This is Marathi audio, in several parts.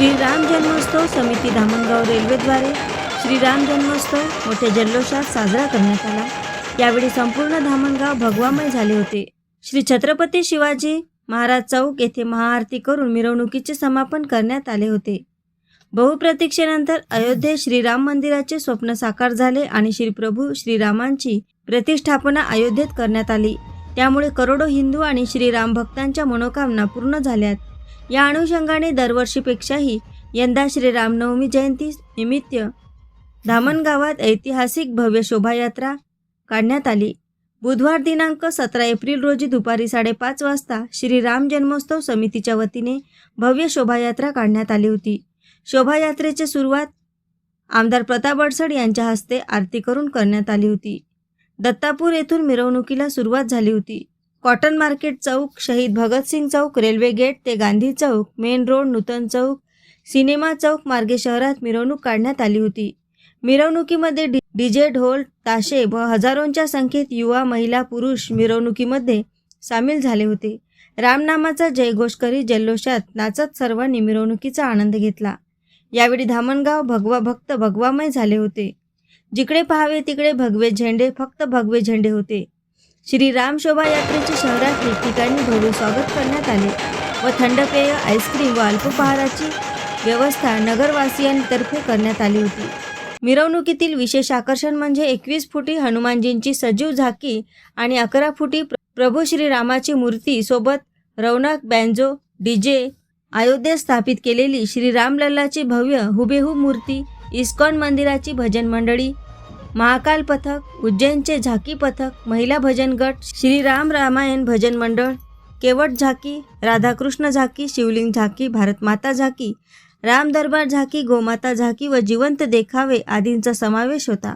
श्रीराम जन्मोत्सव समिती धामणगाव रेल्वेद्वारे श्रीराम जन्मोत्सव मोठ्या जल्लोषात साजरा करण्यात आला. यावेळी संपूर्ण धामणगाव भगवामय झाले होते. श्री छत्रपती शिवाजी महाराज चौक येथे महाआरती करून मिरवणुकीचे समापन करण्यात आले होते. बहुप्रतीक्षेनंतर अयोध्येत श्रीराम मंदिराचे स्वप्न साकार झाले आणि श्री प्रभू श्रीरामांची प्रतिष्ठापना अयोध्येत करण्यात आली. त्यामुळे करोडो हिंदू आणि श्रीराम भक्तांच्या मनोकामना पूर्ण झाल्यात. या अनुषंगाने दरवर्षीपेक्षाही यंदा श्रीरामनवमी जयंती निमित्त धामणगावात ऐतिहासिक भव्य शोभायात्रा काढण्यात आली. बुधवार दिनांक सतरा एप्रिल रोजी दुपारी साडेपाच वाजता श्रीराम जन्मोत्सव समितीच्या वतीने भव्य शोभायात्रा काढण्यात आली होती. शोभायात्रेची सुरुवात आमदार प्रताप अडसड यांच्या हस्ते आरती करून करण्यात आली होती. दत्तापूर येथून मिरवणुकीला सुरुवात झाली होती. कॉटन मार्केट चौक शहीद भगतसिंग चौक रेल्वे गेट ते गांधी चौक मेन रोड नूतन चौक सिनेमा चौक मार्गे शहरात मिरवणूक काढण्यात आली होती. मिरवणुकीमध्ये डी डीजे ढोल ताशे व हजारोंच्या संख्येत युवा महिला पुरुष मिरवणुकीमध्ये सामील झाले होते. रामनामाचा जयघोष करीत जल्लोषात नाचत सर्वांनी मिरवणुकीचा आनंद घेतला. यावेळी धामणगाव भगवा भक्त भगवामय झाले होते. जिकडे पाहावे तिकडे भगवे झेंडे फक्त भगवे झेंडे होते. श्री राम शोभायात्रेचे शहरात ठिकठिकाणी भव्य स्वागत करण्यात आले व थंड पेय आईस्क्रीम व अल्पपहाराची व्यवस्था नगरवासियांतर्फे करण्यात आली होती. मिरवणुकीतील विशेष आकर्षण म्हणजे एकवीस फुटी हनुमानजींची सजीव झाकी आणि अकरा फुटी प्रभू श्रीरामाची मूर्ती सोबत रौनक बँजो डीजे अयोध्येत स्थापित केलेली श्री रामलल्लाची भव्य हुबेहूब मूर्ती इस्कॉन मंदिराची भजन मंडळी महाकाल पथक उज्जैनचे झाकी पथक महिला भजन गट श्रीराम रामायण भजन मंडळ केवट झाकी राधाकृष्ण झाकी शिवलिंग झाकी भारतमाता झाकी राम दरबार झाकी गोमाता झाकी व जिवंत देखावे आदींचा समावेश होता.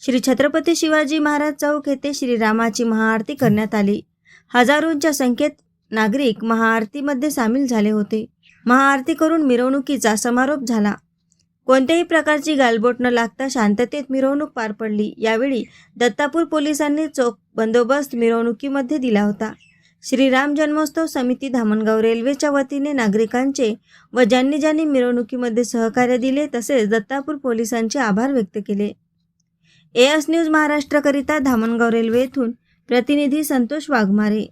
श्री छत्रपती शिवाजी महाराज चौक येथे श्रीरामाची महाआरती करण्यात आली. हजारोंच्या संख्येत नागरिक महाआरतीमध्ये सामील झाले होते. महाआरती करून मिरवणुकीचा समारोप झाला. कोणत्याही प्रकारची गालबोट न लागता शांततेत मिरवणूक पार पडली. यावेळी दत्तापूर पोलिसांनी चोख बंदोबस्त मिरवणुकीमध्ये दिला होता. श्रीराम जन्मोत्सव समिती धामणगाव रेल्वेच्या वतीने नागरिकांचे व ज्यांनी ज्यांनी मिरवणुकीमध्ये सहकार्य दिले तसेच दत्तापूर पोलिसांचे आभार व्यक्त केले. एस न्यूज महाराष्ट्रकरिता धामणगाव रेल्वे येथून प्रतिनिधी संतोष वाघमारे.